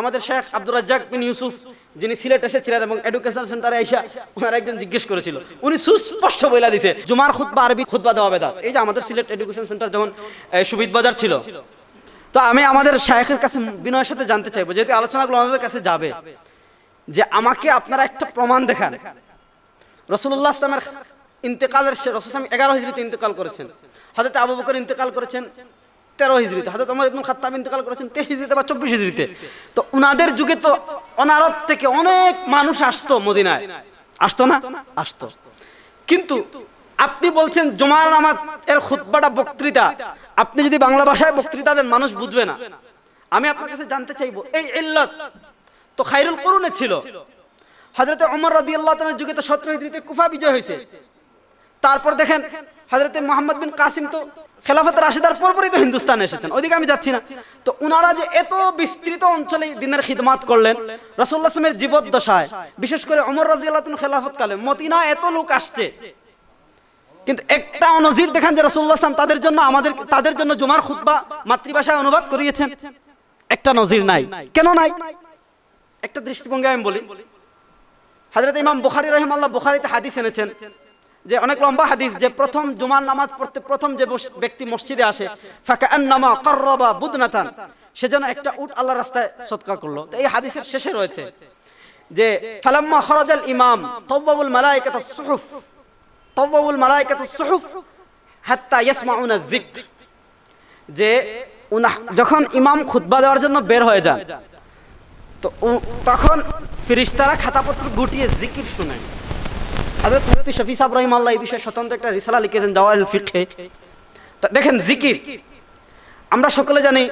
আমাদের শেখ আব্দুর রাজ্জাক বিন ইউসুফ, যিনি সিলেট এসেছিলেন এবং এডুকেশন সেন্টারে আইসা ওনার একজন জিজ্ঞেস করেছিল। উনি সুস্পষ্ট বইলা দিছে, জুমার খুতবা, আরবি খুতবা দেওয়া বেদাত। এই যে আমাদের সিলেট এডুকেশন সেন্টার যখন সুবিদ বাজার ছিল, তো আমি আমাদের শায়েখের কাছে বিনয়ের সাথে জানতে চাইব, যেহেতু আলোচনাগুলো আমাদের কাছে যাবে, যে আমাকে আপনারা একটা প্রমাণ দেখান। রসুল্লাহ আসলামের ইন্তেকালের রসুলাম এগারো হিজড়িতে ইন্তেকাল করেছেন। হাজরত আবু বকর ইন্তেকাল করেছেন। তেরো হিজড়িতে হাজরত অমর ইবনুল খাত্তাব ইন্তেকাল করেছেন তেইশ হিজড়িতে বা চব্বিশ হিজড়িতে তো উনাদের যুগে তো অনারব থেকে অনেক মানুষ আসতো মদিনায়। আসতো না? আসতো। কিন্তু আপনি বলছেন জুমার নামাজ এর খুতবাটা বক্তৃতা। আপনি যদি বাংলা ভাষায় বক্তৃতা দেন, মানুষ বুঝবে না। আমি আপনার কাছে জানতে চাইব, এই ইল্লত তো খাইরুল করুনে ছিল। হজরতে অমর রাদি আল্লাহ যুগে তো সত্র হিজড়িতে কুফা বিজয় হয়েছে। তারপর দেখেন হজরতে মোহাম্মদ বিন কাসিম তো খেলাফত রাশিদার পরপরই তো হিন্দুস্তানে এসেছেন, ওইদিকে আমি যাচ্ছি না। তো উনারা যে এত বিস্তৃত অঞ্চলে দিনের খিদমাত করলেন রসুল্লাহ আসলামের জীবদ্দশায়, বিশেষ করে অমর রাজি খেলাফত কালে মতিনা এত লোক আসছে। কিন্তু একটা নজির দেখেন যে রসুল্লাহ তাদের জন্য আমাদের, তাদের জন্য জুমার খুতবা মাতৃভাষায় অনুবাদ করিয়েছেন। একটা নজির নাই। কেন নাই? একটা দৃষ্টিভঙ্গি আমি বলি। হাজরত ইমাম বুখারি রহিম আল্লাহ বুখারিতে হাদিস এনেছেন যে অনেক লম্বা হাদিস যে প্রথম জুমার নামাজ পড়তে প্রথম যে ব্যক্তি মসজিদে আসে ফাঁকা আন্নামা কর্রবা বুদনাতান সেজন্য একটা উট আল্লাহ রাস্তায় সৎকার করল। এই হাদিসের শেষে রয়েছে যে, ফালাম্মা খরাজাল ইমাম তওবাবুল মালাইকাত সুহুফ তওবাবুল মালাইকাত সুহুফ হাত্তা ইয়াসমাউনা যিকর, যে উনা যখন ইমাম খুতবা দেওয়ার জন্য বের হয়ে যান, তো তখন ফিরিস্তারা খাতাপত্র গুটিয়ে জিকির শুনেন হাজরত মুফতি শফি সাহেব রহিম আল্লাহ এই বিষয়ে স্বতন্ত্র একটা রিসালা লিখেছেন জাওয়াল তা দেখেন, জিকির। আমরা সকলে জানি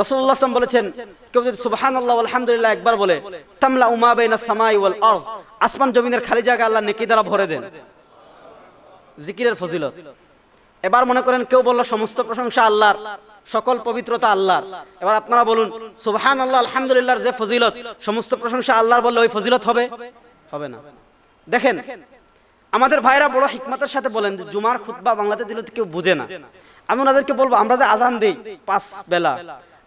রসুল্লাহ আসলাম বলেছেন, কেউ যদি সুবহান আল্লাহ আলহামদুলিল্লাহ একবার বলে, তামলা উমা বেনা সামাই ওয়াল আরদ, আসমান জমিনের খালি জায়গা আল্লাহ নেকি দ্বারা ভরে দেন। জিকিরের ফজিলত। এবার মনে করেন কেউ বলল, সমস্ত প্রশংসা আল্লাহর, সকল পবিত্রতা আল্লাহর। এবার আপনারা বলুন সুবহান আল্লাহ আলহামদুলিল্লাহর যে ফজিলত, সমস্ত প্রশংসা আল্লাহর বললে ওই ফজিলত হবে? হবে না। দেখেন আমাদের ভাইরা বড় হিকমতের সাথে বলেন যে জুমার খুতবা বাংলাতে দিলে তো কেউ বুঝে না। আমি ওনাদেরকে বলব, আমরা যে আজান দেই পাঁচ বেলা,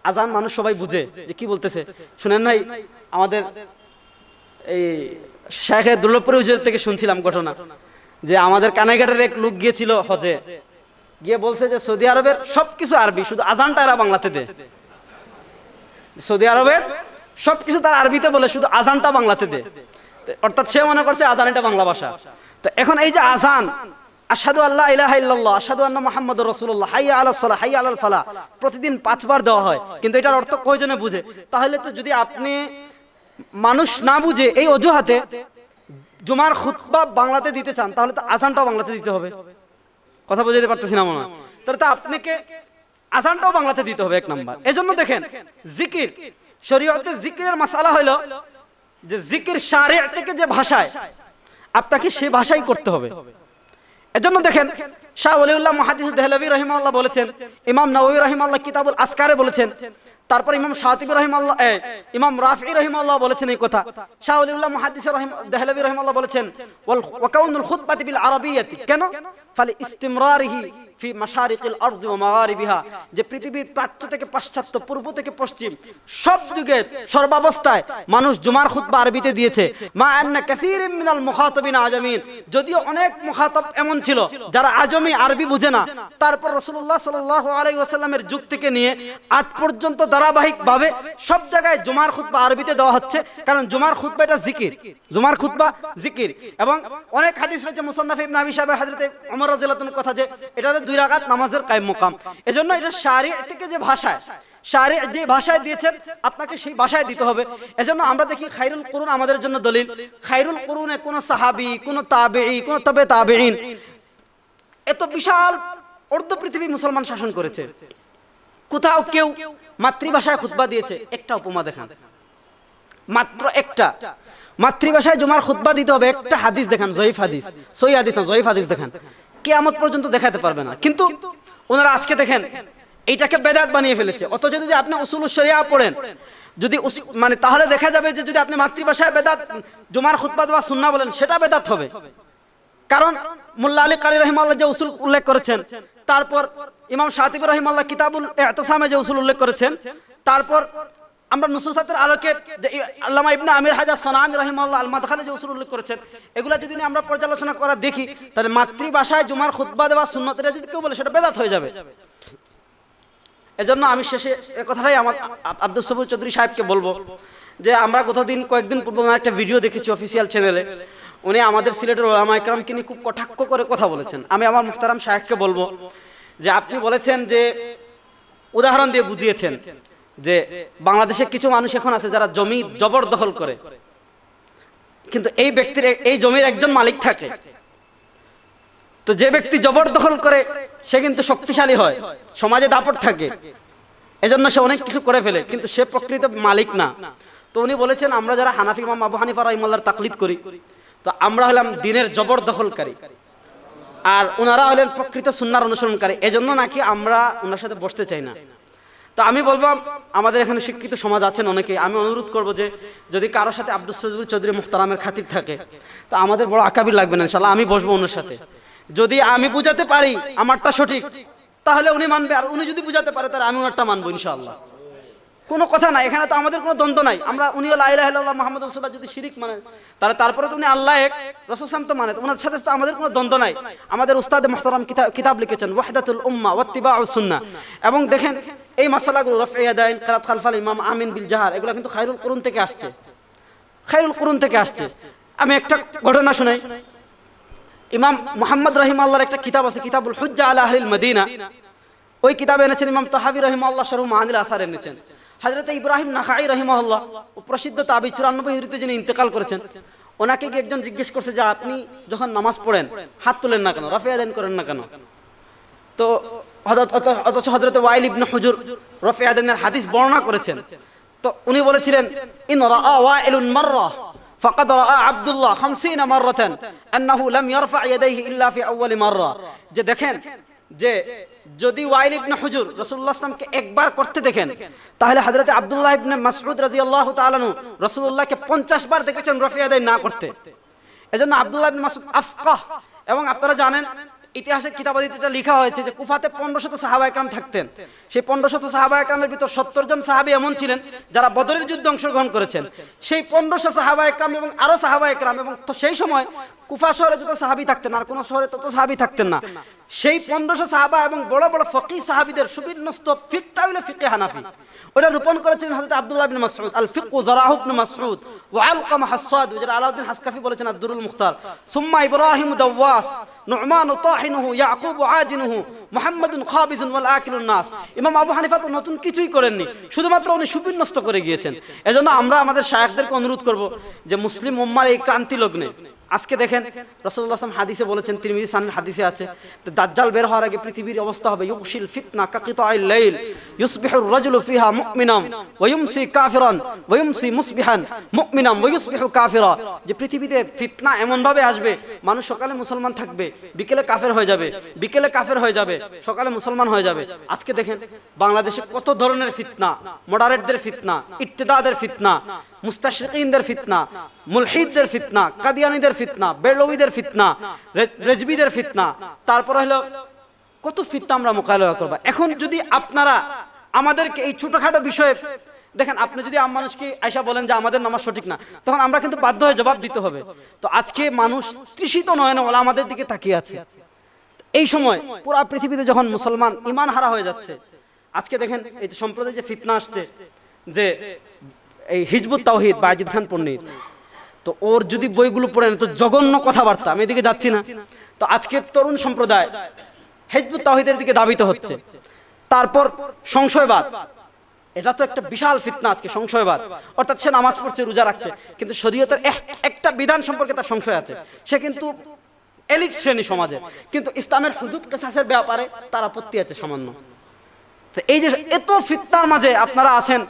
আজান মানুষ সবাই বুঝে যে কি বলতেছে। শুনেন নাই? আমাদের এই শেখের দুর্লভপুর হুজুর থেকে শুনছিলাম ঘটনা, যে আমাদের কানাইঘাটের এক লোক গিয়েছিল হজে। গিয়ে বলছে যে সৌদি আরবের সবকিছু আরবি, শুধু আজানটা এরা বাংলাতে দে সৌদি আরবের সবকিছু তার আরবিতে বলে, শুধু আজানটা বাংলাতে দে অর্থাৎ সে মনে করছে আজান এটা বাংলা ভাষা। তো এখন এই যে আজান আসাদু আল্লাহ ইলাহা ইল্লাল্লাহ আসাদু আন্না মুহাম্মাদুর রাসূলুল্লাহ, হাইয়া আলাস সালাহ, হাইয়া আলাল ফালাহ। প্রতিদিন পাঁচবার দেওয়া হয়, কিন্তু এটার অর্থ কয়জনে বুঝে? তাহলে তো যদি আপনি মানুষ না বুঝে এই অজুহাতে জুমার খুতবা বাংলাতে দিতে চান, তাহলে তো আজানটাও বাংলাতে দিতে হবে। কথা বুঝাতে পারতেছি না মনে তাহলে তো আপনাকে আজানটাও বাংলাতে দিতে হবে, এক নাম্বার। এজন্য দেখেন, জিকির শরীয়তের জিকিরের মাসালা হলো যে জিকির সারে থেকে যে ভাষায় আপনাকে সে ভাষাই করতে হবে। এজন্য দেখেন শাহ ওলিউল্লাহ মুহাদ্দিস রহিম রহিমাল্লাহ বলেছেন, ইমাম নবী রহিমাল্লাহ কিতাবুল আসকারে বলেছেন, তারপর ইমাম শাহিব রহিমাল্লাহ আল্লাহ ইমাম রাফি রহিমাল্লাহ বলেছেন এই কথা। শাহ আলিউল্লাহ মহাদিস রহিম, দেহলভি রহিমাল্লাহ বলেছেন ওয়াকাউনুল খুতবাতি বিল আরাবিয়াতি। কেন? ফালে ইস্তিমরারিহি যে পৃথিবীর প্রাচ্য থেকে পাশ্চাত্য, পূর্ব থেকে পশ্চিম, সব সর্বাবস্থায় মানুষ জুমার আরবিতে দিয়েছে। মা আন্না যদিও অনেক এমন ছিল, যারা আজমি আরবি বুঝে না। তারপর যুগ থেকে নিয়ে আজ পর্যন্ত ধারাবাহিকভাবে সব জায়গায় জুমার খুতবা আরবিতে দেওয়া হচ্ছে, কারণ জুমার খুতবা এটা জিকির। জুমার খুতবা জিকির। এবং অনেক হাদিস রয়েছে মুসান্নাফ আবি সাহেব কথা যে এটা দুই রাকাত নামাজের কায়েম মুকাম। এজন্য এটা শারি থেকে যে ভাষায়, শারি যে ভাষায় দিয়েছেন, আপনাকে সেই ভাষায় দিতে হবে। এজন্য আমরা দেখি খাইরুল কুরুন আমাদের জন্য দলিল। খাইরুল কুরুনে কোন সাহাবী, কোন তাবেঈ, কোন তবে তাবেঈন এত বিশাল অর্ধ পৃথিবী মুসলমান শাসন করেছে। কোথাও কেউ মাতৃভাষায় খুতবা দিয়েছে, একটা উপমা দেখান। মাত্র একটা। মাতৃভাষায় জুমার খুতবা দিতে হবে, একটা হাদিস দেখান, জয়ীফ হাদিস। সই হাদিস না, জয়ীফ হাদিস দেখান। কেয়ামত পর্যন্ত দেখাতে পারবে না। কিন্তু ওনারা আজকে দেখেন, এইটাকে বেদাত বানিয়ে ফেলেছে। অত যদি আপনি উসুল শরিয়া পড়েন, যদি মানে তাহলে দেখা যাবে যে যদি আপনি মাতৃভাষায় বেদাত, জুমার খুতবা বা সুন্না বলেন, সেটা বেদাত হবে। কারণ মুল্লা আলী কালী রহিমাল্লাহ যে উসুল উল্লেখ করেছেন, তারপর ইমাম শাতিব রহিমাল্লাহ কিতাবুল এতসামে যে উসুল উল্লেখ করেছেন, তারপর আমরা নুসুসাতের আলোকে আল্লামা ইবনে আমির হাজার সনান রহিমাল্লাহ আল মাদখানে যে উসুল উল্লেখ করেছেন, এগুলা যদি আমরা পর্যালোচনা করা দেখি, তাহলে মাতৃভাষায় জুমার খুতবা দেওয়া সুন্নতটা যদি কেউ বলে, সেটা বেদাত হয়ে যাবে। এজন্য আমি শেষে এ কথাটাই আমার আব- আব্দুল সবুর চৌধুরী সাহেবকে বলব যে আমরা গতদিন কয়েকদিন পূর্বে একটা ভিডিও দেখেছি অফিসিয়াল চ্যানেলে। উনি আমাদের সিলেটের ওলামা একরামকে নিয়ে খুব কটাক্ষ করে কথা বলেছেন। আমি আমার মুখতারাম সাহেবকে বলব যে আপনি বলেছেন যে উদাহরণ দিয়ে বুঝিয়েছেন। যে বাংলাদেশে কিছু মানুষ এখন আছে যারা জমি জবরদখল করে। কিন্তু এই ব্যক্তির এই জমির একজন মালিক থাকে। তো যে ব্যক্তি জবরদখল করে, সে কিন্তু শক্তিশালী হয়, সমাজে দাপট থাকে। এজন্য সে অনেক কিছু করে ফেলে, কিন্তু সে প্রকৃত মালিক না। তো উনি বলেছেন, আমরা যারা হানাফি ইমাম আবু হানিফা রাহিমাল্লাহর তাকলিদ করি, তো আমরা হলাম দিনের জবরদখলকারী। আর ওনারা হলেন প্রকৃত সুন্নার অনুসরণকারী। এজন্য নাকি আমরা ওনার সাথে বসতে চাই না? আমি বলব, আমাদের এখানে শিক্ষিত সমাজ আছেন অনেকে। আমি অনুরোধ করব যে, যদি কারোর সাথে আব্দুল সজুর চৌধুরী মুখতারামের খাতির থাকে, তো আমাদের বড় আকাবির লাগবে না ইনশাল্লাহ আমি বসবো ওনার সাথে। যদি আমি বুঝাতে পারি আমারটা সঠিক, তাহলে উনি মানবে। আর উনি যদি বুঝাতে পারে, তাহলে আমি ওনারটা মানবো ইনশাল্লাহ কোনো কথা নাই, এখানে তো আমাদের কোনো দ্বন্দ্ব নাই। আমরা উনিও লাইলাহ মোহাম্মদ রসুল্লাহ যদি শিরিক মানে তাহলে তারপরে তো উনি আল্লাহ এক রসুলাম তো মানে। ওনার সাথে তো আমাদের কোনো দ্বন্দ্ব নাই। আমাদের উস্তাদ মোহতারাম কিতাব লিখেছেন, ওয়াহদাতুল উম্মা ওয়াত্তিবা সুন্না এবং দেখেন এই মশালাগুলো রফিয়াদাইন কারাত খালফাল, ইমাম আমিন বিল জাহার, এগুলো কিন্তু খাইরুল কুরুন থেকে আসছে। খাইরুল কুরুন থেকে আসছে। আমি একটা ঘটনা শুনাই। ইমাম মোহাম্মদ রহিম আল্লাহর একটা কিতাব আছে, কিতাবুল হুজ্জা আলা আহলিল মদিনা। ওই কিতাবে এনেছেন ইমাম তাহাবি রহিম আল্লাহ শরু মাহাদিল আসার এনেছেন। হাজরত ইব্রাহিম নাখাই রহিমাল্লাহ ও প্রসিদ্ধ তাবি চুরানব্বই হিজড়িতে যিনি ইন্তেকাল করেছেন, ওনাকে একজন জিজ্ঞেস করছে যে, আপনি যখন নামাজ পড়েন, হাত তোলেন না কেন? রফিয়া দেন করেন না কেন? তো হযরত- অত- অথচ হজরত ওয়াইল ইবনে হুজুর রফি আদানের হাদিস বর্ণনা করেছেন তো উনি বলেছিলেন ইন রাআ ওয়াইলুন মাররা فقد راى عبد الله 50 مره انه لم يرفع يديه الا في اول مره যে দেখেন যে যদি ওয়াইল ইবনে হুজুর রাসূলুল্লাহ সাল্লামকে একবার করতে দেখেন তাহলে হযরত আব্দুল্লাহ ইবনে মাসউদ রাদিয়াল্লাহু তাআলা নু রাসূলুল্লাহকে 50 বার দেখেছেন রফি আদায় না করতে এজন্য আব্দুল্লাহ ইবনে মাসউদ আফকাহ এবং আপনারা জানেন ইতিহাসের কিতাবাদিতে এটা লেখা হয়েছে যে কুফাতে পনেরো শত সাহাবা একরাম থাকতেন। সেই পনেরো শত সাহাবা একরামের ভিতর সত্তর জন সাহাবি এমন ছিলেন যারা বদরের যুদ্ধে অংশগ্রহণ করেছেন। সেই পনেরোশো সাহাবা একরাম এবং আরও সাহাবা একরাম এবং সেই সময় কুফা শহরে যত সাহাবি থাকতেন, আর কোনো শহরে তত সাহাবি থাকতেন না। সেই পনেরোশো সাহাবা এবং বড় বড় ফকি সাহাবিদের সুবিন্যস্ত ফিকটা হইলে ফিকে হানাফি। ওটা রূপণ করেছিলেন হযরত আব্দুল্লাহ ইবনে মাসউদ আল ফিকহু জারাহু ইবনে মাসউদ ওয়া আলকামা হাসাদ যেটা আলাউদ্দিন হাসকাফি বলেছেন আদ-দুরুল মুখতার। সুম্মা ইব্রাহিম দাওয়াস, নু'মান তাহিনুহু, ইয়াকুব আজিনুহু, মুহাম্মাদুন খাবিজুন ওয়াল আকিলুন নাস। ইমাম আবু হানিফা তো নতুন কিছুই করেননি, শুধুমাত্র উনি সুবিন্যস্ত করে গিয়েছেন। এজন্য আমরা আমাদের শায়েখদেরকে অনুরোধ করব যে মুসলিম উম্মার এই ক্রান্তি লগ্নে আজকে দেখেন রসুল্লাহ আসলাম হাদিসে বলেছেন, তিরমিজি সানের হাদিসে আছে, তো দাজ্জাল বের হওয়ার আগে পৃথিবীর অবস্থা হবে ইউকশিল ফিতনা কাকিত আই লাইল, ইউসবিহুর রাজুলু ফিহা মুমিনাম ওয়া কাফিরান ওয়া মুসবিহান, মুমিনাম ওয়া ইউসবিহু কাফিরা। যে পৃথিবীতে ফিতনা এমন ভাবে আসবে, মানুষ সকালে মুসলমান থাকবে, বিকেলে কাফের হয়ে যাবে, বিকেলে কাফের হয়ে যাবে, সকালে মুসলমান হয়ে যাবে। আজকে দেখেন, বাংলাদেশে কত ধরনের ফিতনা মডারেটদের ফিতনা ইত্তেদাদের ফিতনা, মুস্তাশরিকিনদের ফিতনা মুলহিদদের ফিতনা, কাদিয়ানিদের ফিতনা, বেরলবিদের ফিতনা রেজ- রেজবিদের ফিতনা। তারপর হলো, কত ফিতনা আমরা মোকাবেলা করব। এখন যদি আপনারা আমাদেরকে এই ছোটখাটো বিষয়ে, দেখেন, আপনি যদি আম মানুষকে আয়সা বলেন যে আমাদের নামাজ সঠিক না, তখন আমরা কিন্তু বাধ্য হয়ে জবাব দিতে হবে। তো আজকে মানুষ তৃষিত বলে আমাদের দিকে তাকিয়ে আছে। এই সময় পুরা পৃথিবীতে যখন মুসলমান ইমান হারা হয়ে যাচ্ছে, আজকে দেখেন, এই সম্প্রদায় যে ফিতনা আসছে, যে এই হিজবুত তাওহিদ বা আজিদ খান পন্নির তো ওর যদি বইগুলো পড়েন তো জঘন্য কথাবার্তা, আমি এদিকে যাচ্ছি না। তো আজকে তরুণ সম্প্রদায় হিজবুত তাহিদের দিকে দাবিত হচ্ছে। তারপর সংশয়বাদ। এটা তো একটা বিশাল ফিতনা আজকে, সংশয়বাদ। অর্থাৎ সে নামাজ পড়ছে, রোজা রাখছে, কিন্তু শরীয়তের এক- একটা বিধান সম্পর্কে তার সংশয় আছে। সে কিন্তু এলিট শ্রেণি সমাজে, কিন্তু ইসলামের হুদুদ কেসাসের ব্যাপারে তার আপত্তি আছে সামান্য। তো এই যে এত ফিতনার মাঝে আপনারা আছেন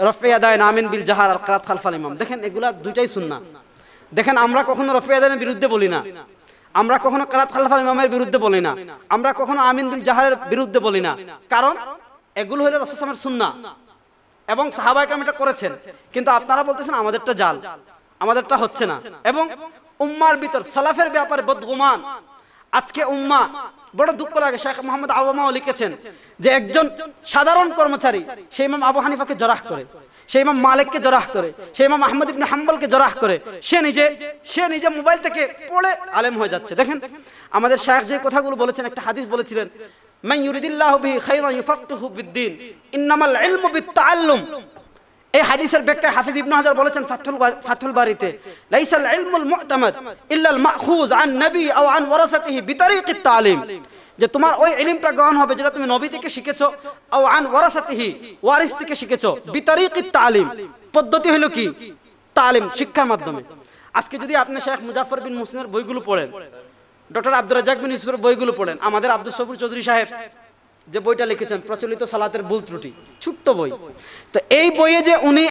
রফিয়া দায়ন আমিন বিল জাহার আর কারাত খালফাল ইমাম। দেখেন, এগুলা দুইটাই সুন্না দেখেন, আমরা কখনো রফিয়া দায়নের বিরুদ্ধে বলি না। আমরা কখনো কারাত খালফাল ইমামের বিরুদ্ধে বলি না। আমরা কখনো আমিন বিল জাহারের বিরুদ্ধে বলি না। কারণ, এগুলো হলো রসুলামের সুন্না এবং সাহাবা একরাম এটা করেছেন। কিন্তু আপনারা বলতেছেন, আমাদেরটা জাল। আমাদেরটা হচ্ছে না। এবং উম্মার ভিতর সালাফের ব্যাপারে বদগুমান। আজকে উম্মা বড় দুঃখ লাগে। শেখ মোহাম্মদ আবামাও লিখেছেন যে একজন সাধারণ কর্মচারী, সেই ইমাম আবু হানিফাকে জরাহ করে, সেই ইমাম মালিককে জরাহ করে, সেই ইমাম আহমদ ইবনে হাম্বলকে জরাহ করে, সে নিজে সে নিজে মোবাইল থেকে পড়ে আলেম হয়ে যাচ্ছে। দেখেন, আমাদের শেখ যে কথাগুলো বলেছেন, একটা হাদিস বলেছিলেন, মান ইউরিদিল্লাহু বিহি খায়রান ইউফাক্কিহু বিদ্দিন, ইন্নামাল ইলমু বিত্তাআল্লুম। এই হাদিসের ব্যাখ্যায় হাফিজ ইবনে হাজার বলেছেন ফাথুল ফাথুল বারিতে লাইসাল ইলমুল মুতামাদ ইল্লাল মাখুজ আন নবী আও আন ওয়ারাসাতিহি বিতারিকিত তালিম। যে তোমার ওই ইলমটা গ্রহণ হবে যেটা তুমি নবী থেকে শিখেছো, আও আন ওয়ারাসাতিহি ওয়ারিস থেকে শিখেছো, বিতারিকিত তালিম। পদ্ধতি হলো কি? তালিম, শিক্ষার মাধ্যমে। আজকে যদি আপনি শেখ মুজাফর বিন মুসলিমের বইগুলো পড়েন, ডক্টর আব্দুর রাজাক বিন ইউসুফের বইগুলো পড়েন, আমাদের আব্দুল সবুর চৌধুরী সাহেব যে বইটা লিখেছেন প্রচলিত সালাতের ভুল ত্রুটি ছোট্ট বই। তো এই বইয়ে যে উনি